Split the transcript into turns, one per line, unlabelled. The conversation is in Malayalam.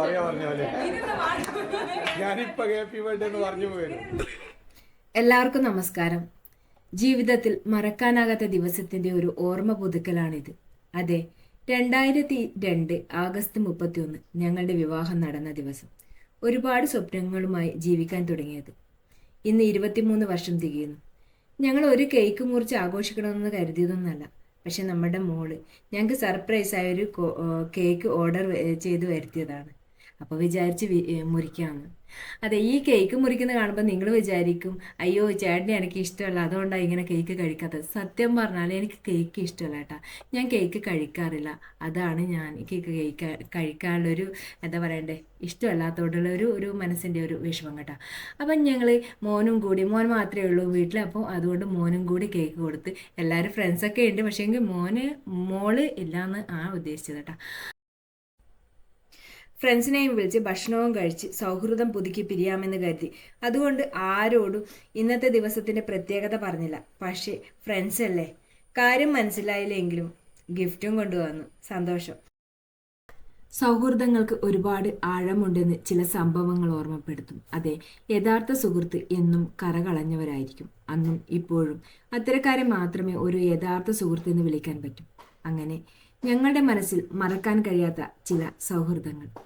പറയാ പറഞ്ഞ പോലെ ഞാനിപ്പോ ഹാപ്പി ബർത്ത്ഡേ എന്ന് പറഞ്ഞു
എല്ലാവർക്കും നമസ്കാരം. ജീവിതത്തിൽ മറക്കാനാകാത്ത ദിവസത്തിന്റെ ഒരു ഓർമ്മ പുതുക്കലാണിത്. അതെ രണ്ടായിരത്തി രണ്ട് ആഗസ്റ്റ് മുപ്പത്തിയൊന്ന് ഞങ്ങളുടെ വിവാഹം നടന്ന ദിവസം. ഒരുപാട് സ്വപ്നങ്ങളുമായി ജീവിക്കാൻ തുടങ്ങിയത്. ഇന്ന് ഇരുപത്തിമൂന്ന് വർഷം തികയുന്നു. ഞങ്ങൾ ഒരു കേക്ക് മുറിച്ച് ആഘോഷിക്കണമെന്ന് കരുതിയതൊന്നല്ല പക്ഷെ നമ്മുടെ മോൾ ഞങ്ങൾക്ക് സർപ്രൈസ് ഒരു കേക്ക് ഓർഡർ ചെയ്ത് വരുത്തിയതാണ്. അപ്പോൾ വിചാരിച്ച് മുറിക്കാന്ന്. അതെ ഈ കേക്ക് മുറിക്കുന്ന കാണുമ്പോൾ നിങ്ങൾ വിചാരിക്കും അയ്യോ ചേട്ടനെ എനിക്ക് ഇഷ്ടമല്ല അതുകൊണ്ടാണ് ഇങ്ങനെ കേക്ക് കഴിക്കാത്തത്. സത്യം പറഞ്ഞാൽ എനിക്ക് കേക്ക് ഇഷ്ടമല്ല കേട്ടാ ഞാൻ കേക്ക് കഴിക്കാറില്ല. അതാണ് ഞാൻ കേക്ക് കഴിക്കാൻ കഴിക്കാനുള്ളൊരു എന്താ പറയണ്ടേ ഇഷ്ടമല്ലാത്തോടുള്ള ഒരു ഒരു മനസ്സിന്റെ ഒരു വിഷമം കേട്ടാ. അപ്പം ഞങ്ങൾ മോനും കൂടി മോൻ മാത്രമേ ഉള്ളൂ വീട്ടിൽ അപ്പോൾ അതുകൊണ്ട് മോനും കൂടി കേക്ക് കൊടുത്ത് എല്ലാവരും ഫ്രണ്ട്സൊക്കെ ഉണ്ട്. പക്ഷേ എങ്കിൽ മോന് മോൾ ഇല്ലാന്ന് ആ ഉദ്ദേശിച്ചത് കേട്ടാ ഫ്രണ്ട്സിനെയും വിളിച്ച് ഭക്ഷണവും കഴിച്ച് സൗഹൃദം പുതുക്കി പിരിയാമെന്ന് കരുതി. അതുകൊണ്ട് ആരോടും ഇന്നത്തെ ദിവസത്തിന്റെ പ്രത്യേകത പറഞ്ഞില്ല. പക്ഷേ ഫ്രണ്ട്സ് അല്ലേ? കാര്യം മനസ്സിലായില്ലെങ്കിലും ഗിഫ്റ്റും കൊണ്ടുവന്നു. സന്തോഷം. സൗഹൃദങ്ങൾക്ക് ഒരുപാട് ആഴമുണ്ടെന്ന് ചില സംഭവങ്ങൾ ഓർമ്മപ്പെടുത്തും. അതെ യഥാർത്ഥ സുഹൃത്ത് എന്നും കറകളഞ്ഞവരായിരിക്കും. അന്നും ഇപ്പോഴും അത്തരക്കാരെ മാത്രമേ ഒരു യഥാർത്ഥ സുഹൃത്ത് എന്ന് വിളിക്കാൻ പറ്റൂ. അങ്ങനെ ഞങ്ങളുടെ മനസ്സിൽ മറക്കാൻ കഴിയാത്ത ചില സൗഹൃദങ്ങൾ.